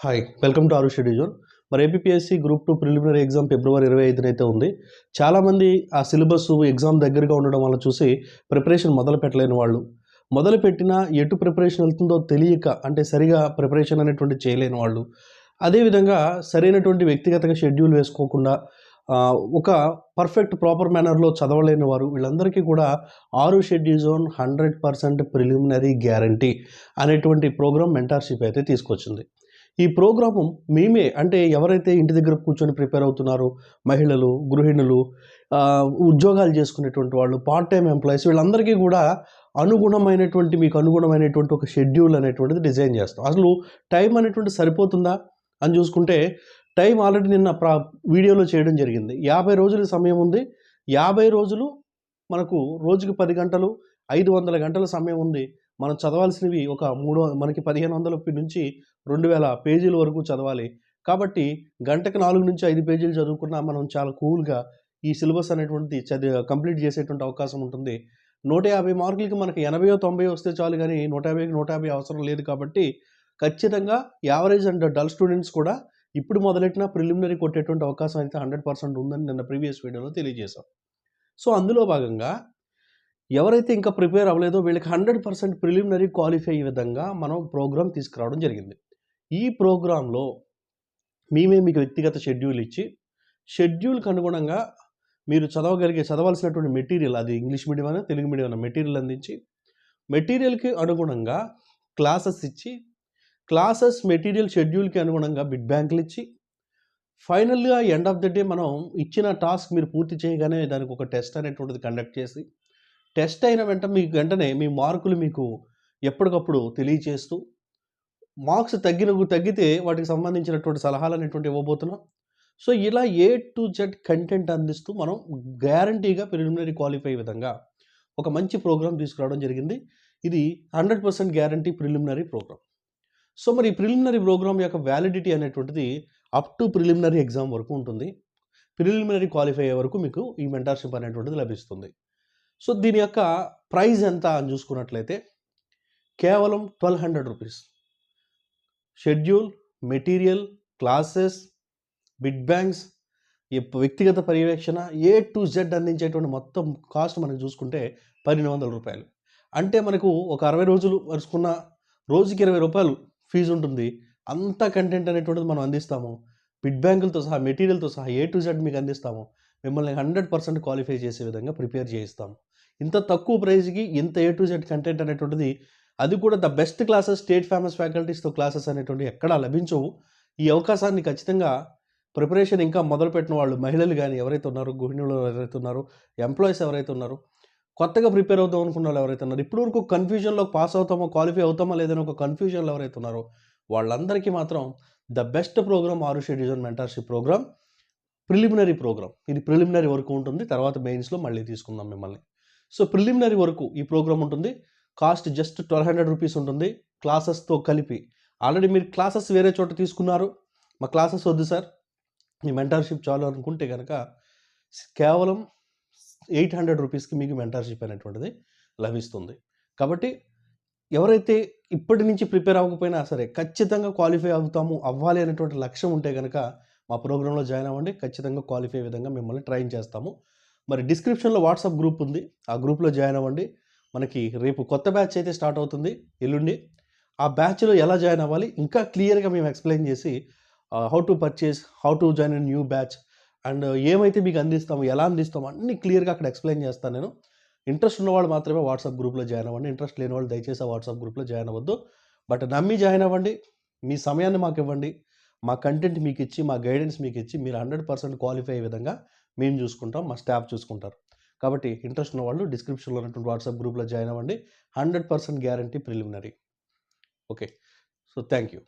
Hi welcome to ఆరు షెడ్యూజోన్ మరి APSC group two preliminary exam ఫిబ్రవరి ఇరవై ఐదున అయితే ఉంది. చాలామంది ఆ సిలబస్ ఎగ్జామ్ దగ్గరగా ఉండడం వల్ల చూసి ప్రిపరేషన్ మొదలు పెట్టలేని వాళ్ళు. మొదలు పెట్టినా ఎటు ప్రిపరేషన్ వెళ్తుందో తెలియక అంటే సరిగా ప్రిపరేషన్ అనేటువంటి చేయలేని వాళ్ళు. అదేవిధంగా సరైనటువంటి వ్యక్తిగతంగా షెడ్యూల్ వేసుకోకుండా ఒక పర్ఫెక్ట్ ప్రాపర్ మేనర్లో చదవలేని వారు వీళ్ళందరికీ కూడా ఆరు schedule zone hundred percent preliminary guarantee అనేటువంటి ప్రోగ్రామ్ మెంటార్షిప్ అయితే తీసుకొచ్చింది. ఈ ప్రోగ్రాము మేమే అంటే ఎవరైతే ఇంటి దగ్గర కూర్చొని ప్రిపేర్ అవుతున్నారో మహిళలు గృహిణులు ఉద్యోగాలు చేసుకునేటువంటి వాళ్ళు పార్ట్ టైం ఎంప్లాయీస్ వీళ్ళందరికీ కూడా అనుగుణమైనటువంటి మీకు అనుగుణమైనటువంటి ఒక షెడ్యూల్ అనేటువంటిది డిజైన్ చేస్తాం. అసలు టైం అనేటువంటి సరిపోతుందా? అని చూసుకుంటే టైం ఆల్రెడీ నిన్న ప్రా వీడియోలో చేయడం జరిగింది. యాభై రోజుల సమయం ఉంది. యాభై రోజులు మనకు రోజుకి పది గంటలు ఐదు వందల గంటల సమయం ఉంది. మనం చదవాల్సినవి ఒక మూడు మనకి పదిహేను వందల నుంచి రెండు వేల పేజీల వరకు చదవాలి. కాబట్టి గంటకి నాలుగు నుంచి ఐదు పేజీలు చదువుకున్నా మనం చాలా కూల్గా ఈ సిలబస్ అనేటువంటిది చదివి కంప్లీట్ చేసేటువంటి అవకాశం ఉంటుంది. నూట యాభై మార్కులకి మనకి ఎనభై తొంభై వస్తే చాలు కానీ నూట యాభైకి నూట యాభై అవసరం లేదు కాబట్టి ఖచ్చితంగా యావరేజ్ అండ్ డల్ స్టూడెంట్స్ కూడా ఇప్పుడు మొదలెట్టిన ప్రిలిమినరీ కొట్టేటువంటి అవకాశం అయితే హండ్రెడ్ పర్సెంట్ ఉందని నిన్న ప్రీవియస్ వీడియోలో తెలియజేశాం. సో అందులో భాగంగా ఎవరైతే ఇంకా ప్రిపేర్ అవ్వలేదో వీళ్ళకి హండ్రెడ్ పర్సెంట్ ప్రిలిమినరీ క్వాలిఫై అయ్యే విధంగా మనం ప్రోగ్రామ్ తీసుకురావడం జరిగింది. ఈ ప్రోగ్రాంలో మేమే మీకు వ్యక్తిగత షెడ్యూల్ ఇచ్చి షెడ్యూల్కి అనుగుణంగా మీరు చదవగలిగే చదవాల్సినటువంటి మెటీరియల్ అది ఇంగ్లీష్ మీడియం అయినా తెలుగు మీడియం అయినా మెటీరియల్ అందించి మెటీరియల్కి అనుగుణంగా క్లాసెస్ ఇచ్చి క్లాసెస్ మెటీరియల్ షెడ్యూల్కి అనుగుణంగా బిడ్ బ్యాంకులు ఇచ్చి ఫైనల్గా ఎండ్ ఆఫ్ ద డే మనం ఇచ్చిన టాస్క్ మీరు పూర్తి చేయగానే దానికి ఒక టెస్ట్ అనేటువంటిది కండక్ట్ చేసి టెస్ట్ అయిన వెంట మీకు వెంటనే మీ మార్కులు మీకు ఎప్పటికప్పుడు తెలియచేస్తూ మార్క్స్ తగ్గిన తగ్గితే వాటికి సంబంధించినటువంటి సలహాలు అనేటువంటి ఇవ్వబోతున్నాం. సో ఇలా ఏ టు జెడ్ కంటెంట్ అందిస్తూ మనం గ్యారంటీగా ప్రిలిమినరీ క్వాలిఫై విధంగా ఒక మంచి ప్రోగ్రామ్ తీసుకురావడం జరిగింది. ఇది hundred percent guarantee preliminary program. So మరి ఈ ప్రిలిమినరీ ప్రోగ్రామ్ యొక్క వ్యాలిడిటీ అనేటువంటిది అప్ టు ప్రిలిమినరీ ఎగ్జామ్ వరకు ఉంటుంది. ప్రిలిమినరీ క్వాలిఫై అయ్యే వరకు మీకు ఈ మెంటర్షిప్ అనేటువంటిది లభిస్తుంది. సో దీని యొక్క ప్రైస్ ఎంత అని చూసుకున్నట్లయితే కేవలం twelve hundred rupees. Schedule material classes bit banks వ్యక్తిగత పర్యవేక్షణ ఏ టు జెడ్ అందించేటువంటి మొత్తం కాస్ట్ మనకు చూసుకుంటే పన్నెండు వందల రూపాయలు. అంటే మనకు ఒక అరవై రోజులు వరుసుకున్న రోజుకి ఇరవై రూపాయలు ఫీజు ఉంటుంది. అంత కంటెంట్ అనేటువంటిది మనం అందిస్తాము. బిడ్ బ్యాంకులతో సహా మెటీరియల్తో సహా ఏ టు జెడ్ మీకు అందిస్తాము. మిమ్మల్ని హండ్రెడ్ పర్సెంట్ క్వాలిఫై చేసే విధంగా ప్రిపేర్ చేయిస్తాం. ఇంత తక్కువ ప్రైస్కి ఇంత ఏ టు జెడ్ కంటెంట్ అనేటువంటిది అది కూడా the best classes state famous ఫ్యాకల్టీస్తో classes అనేటువంటి ఎక్కడా లభించవు. ఈ అవకాశాన్ని ఖచ్చితంగా ప్రిపరేషన్ ఇంకా మొదలుపెట్టిన వాళ్ళు మహిళలు కానీ ఎవరైతే ఉన్నారో గృహిణులు ఎవరైతే ఉన్నారో ఎంప్లాయీస్ ఎవరైతే ఉన్నారో కొత్తగా ప్రిపేర్ అవుదాం అనుకున్న వాళ్ళు ఎవరైతే ఉన్నారు ఇప్పుడు వరకు కన్ఫ్యూజన్లో పాస్ అవుతామో క్వాలిఫై అవుతామో లేదని ఒక కన్ఫ్యూజన్లో ఎవరైతే ఉన్నారో వాళ్ళందరికీ మాత్రం ద బెస్ట్ ప్రోగ్రామ్ ఆరుషి షెడ్యూజన్ మెంటర్షిప్ ప్రోగ్రామ్. Preliminary program. ఇది ప్రిలిమినరీ వరకు ఉంటుంది. తర్వాత మెయిన్స్లో మళ్ళీ తీసుకుందాం మిమ్మల్ని. సో ప్రిలిమినరీ వరకు ఈ ప్రోగ్రామ్ ఉంటుంది. Cost just twelve hundred rupees ఉంటుంది. క్లాసెస్తో కలిపి. ఆల్రెడీ మీరు క్లాసెస్ వేరే చోట తీసుకున్నారు. మా క్లాసెస్ వద్దు సార్. మీ మెంటర్షిప్ చాలు అనుకుంటే కనుక కేవలం ఎయిట్ హండ్రెడ్ రూపీస్కి మీకు మెంటర్షిప్ అనేటువంటిది లభిస్తుంది. కాబట్టి ఎవరైతే ఇప్పటి నుంచి ప్రిపేర్ అవ్వకపోయినా సరే ఖచ్చితంగా క్వాలిఫై అవుతాము అవ్వాలి అనేటువంటి లక్ష్యం ఉంటే కనుక మా ప్రోగ్రాంలో జాయిన్ అవ్వండి. ఖచ్చితంగా క్వాలిఫై విధంగా మిమ్మల్ని ట్రైన్ చేస్తాము. మరి డిస్క్రిప్షన్లో వాట్సాప్ గ్రూప్ ఉంది. ఆ గ్రూప్లో జాయిన్ అవ్వండి. మనకి రేపు కొత్త బ్యాచ్ అయితే స్టార్ట్ అవుతుంది ఎల్లుండి. ఆ బ్యాచ్లో ఎలా జాయిన్ అవ్వాలి? ఇంకా క్లియర్గా మేము ఎక్స్ప్లెయిన్ చేసి how to purchase how to join in new batch and ఏమైతే మీకు అందిస్తాము ఎలా అందిస్తాము అన్ని క్లియర్గా అక్కడ ఎక్స్ప్లెయిన్ చేస్తాను నేను. ఇంట్రెస్ట్ ఉన్నవాళ్ళు మాత్రమే వాట్సాప్ గ్రూప్లో జాయిన్ అవ్వండి. ఇంట్రెస్ట్ లేని వాళ్ళు దయచేసి ఆ వాట్సాప్ గ్రూప్లో జాయిన్ అవ్వద్దు. బట్ నమ్మి జాయిన్ అవ్వండి. మీ సమయాన్ని మాకు ఇవ్వండి. మా కంటెంట్ మీకు ఇచ్చి మా గైడెన్స్ మీకు ఇచ్చి మీరు హండ్రెడ్ పర్సెంట్ క్వాలిఫై అయ్యే విధంగా మేము చూసుకుంటాం మా స్టాఫ్ చూసుకుంటారు. కాబట్టి ఇంట్రెస్ట్ ఉన్న వాళ్ళు డిస్క్రిప్షన్లో ఉన్నటువంటి వాట్సాప్ గ్రూప్లో జాయిన్ అవ్వండి. Hundred percent guarantee preliminary. Okay. So thank you